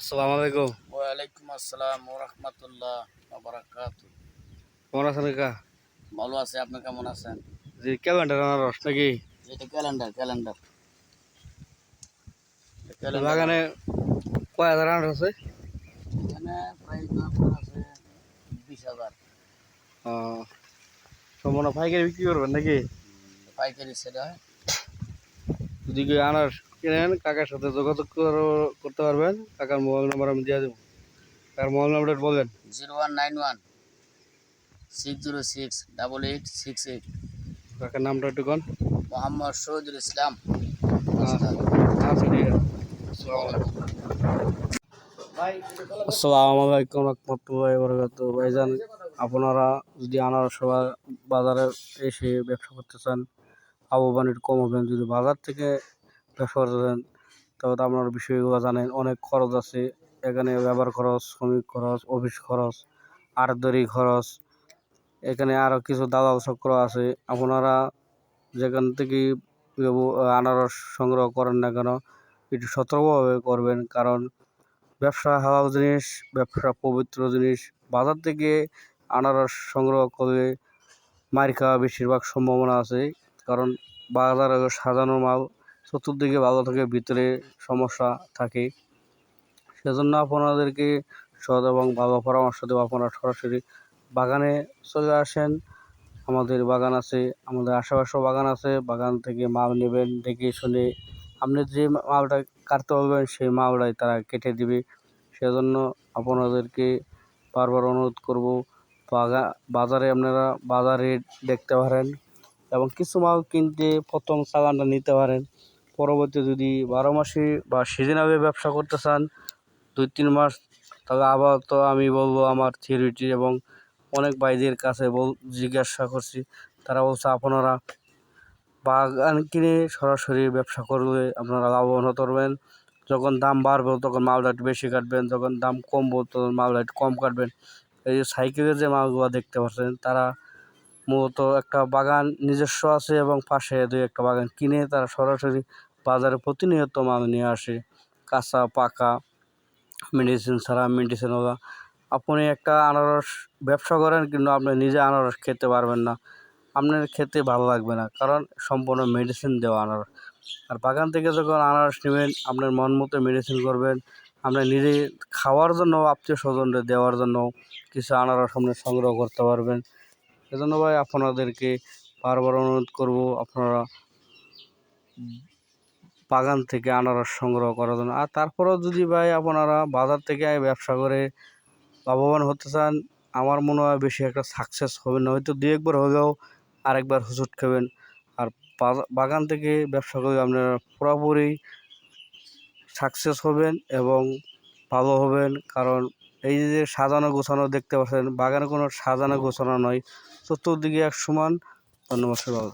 আসসালামু আলাইকুম। ওয়ালাইকুম আসসালাম ও রহমতুল্লাহ বারাকাত কেমন আছেন কা ভালো আছে আপনি কেমন আছেন? যে ক্যালেন্ডার আনারস নাকি? এটা ক্যালেন্ডার ক্যালেন্ডার। বাগানে কয় হাজার আনারস আছে? এখানে প্রায় আপনার আছে বিশ হাজার। সম্পূর্ণ পাইকারি বিক্রি করবেন নাকি? পাইকারি সেটা হয়। যদি কেউ আনারস কিনেন কাকার সাথে যোগাযোগ করতে পারবেন। কাকার মোবাইল নাম্বার আমি দিয়ে দেবো। কাকার মোবাইল নাম্বারটা বলেন। Zero one nine one six zero six double eight six eight. কাকার নামটা একটু কন মোহাম্মদ শহীদুল ইসলাম। আচ্ছা আচ্ছা, আসসালামু আলাইকুম। রহমতুল্লাহ বরকাত ভাইজান আপনারা যদি আনারস বাজারে এসে ব্যবসা করতে চান আবু বানির কম হবেন যদি বাজার থেকে ব্যবসা করতে চান তবে তো আপনার বিষয়গুলো জানেন, অনেক খরচ আছে। এখানে ব্যবহার খরচ, শ্রমিক খরচ, অফিস খরচ আরদারি খরচ, এখানে আরও কিছু দালাল চক্র আছে। আপনারা যেখান থেকে আনারস সংগ্রহ করেন না কেন, একটু সতর্কভাবে করবেন। কারণ ব্যবসা হালাল জিনিস, ব্যবসা পবিত্র জিনিস। বাজার থেকে আনারস সংগ্রহ করলে মার খাওয়া বেশিরভাগ সম্ভাবনা আছে। কারণ বাজারে সাজানো মাল, চতুর্দিকে ভালো থাকে ভিতরে সমস্যা থাকে। সেজন্য আপনাদেরকে সৎ এবং ভালো পরামর্শ দেবো আপনারা সরাসরি বাগানে চলে আসেন। আমাদের বাগান আছে, আমাদের আশেপাশেও বাগান আছে। বাগান থেকে মাল নেবেন, দেখে শুনে আপনি যে মালটা কাটতে বলবেন, সেই মালটাই তারা কেটে দিবে। সেজন্য আপনাদেরকে বারবার অনুরোধ করব বাজারে আপনারা বাজারে দেখতে পারেন। এবং কিছু মাল কিনতে প্রথম চালানটা নিতে পারেন। পরবর্তী যদি বারো মাসে বা সিজনালে ব্যবসা করতে চান, দুই তিন মাস, তাহলে আপাতত আমি বলব আমার থিওরিটি এবং অনেক ভাইদের কাছে বল জিজ্ঞাসা করছি। তারা বলছে, আপনারা বাগান কিনে সরাসরি ব্যবসা করলে আপনারা লাভবান হতে পারবেন। যখন দাম বাড়বে, তখন মালটা একটু বেশি কাটবেন। যখন দাম কমবো, তখন মালটা একটু কম কাটবেন। এই যে সাইকেলের যে মালগুলো দেখতে পাচ্ছেন, তারা মূলত একটা বাগান নিজস্ব আছে এবং পাশে দুই একটা বাগান কিনে তারা সরাসরি বাজারে প্রতিনিয়ত মাল নিয়ে আসে। কাঁচা, পাকা মেডিসিন ছাড়া মেডিসিনওয়ালা আপনি একটা আনারস ব্যবসা করেন কিন্তু আপনি নিজে আনারস খেতে পারবেন না। আপনার খেতে ভালো লাগবে না কারণ সম্পূর্ণ মেডিসিন দেওয়া আনারস। আর বাগান থেকে যখন আনারস নেবেন, আপনার মন মতো মেডিসিন করবেন। আপনি নিজে খাওয়ার জন্য, আত্মীয় স্বজনদের দেওয়ার জন্য কিছু আনারস আপনি সংগ্রহ করতে পারবেন। এজন্য ভাই আপনাদেরকে বারবার অনুরোধ করব আপনারা বাগান থেকে আনারস সংগ্রহ করার জন্য। আর তারপরেও যদি ভাই আপনারা বাজার থেকে ব্যবসা করে লাভবান হতে চান, আমার মনে হয় বেশি একটা সাকসেস হবে না। হয়তো দু একবার হলেও আরেকবার হুজুট খাবেন। আর বাগান থেকে ব্যবসা করে আপনারা পুরোপুরি সাকসেস হবেন এবং ভালো হবেন। কারণ এই যে সাজানো গোছানো দেখতে পাচ্ছেন, বাগানে কোনো সাজানো গোছানো নয়। চতুর্দিকে এক সমান। ধন্যবাদ সবাই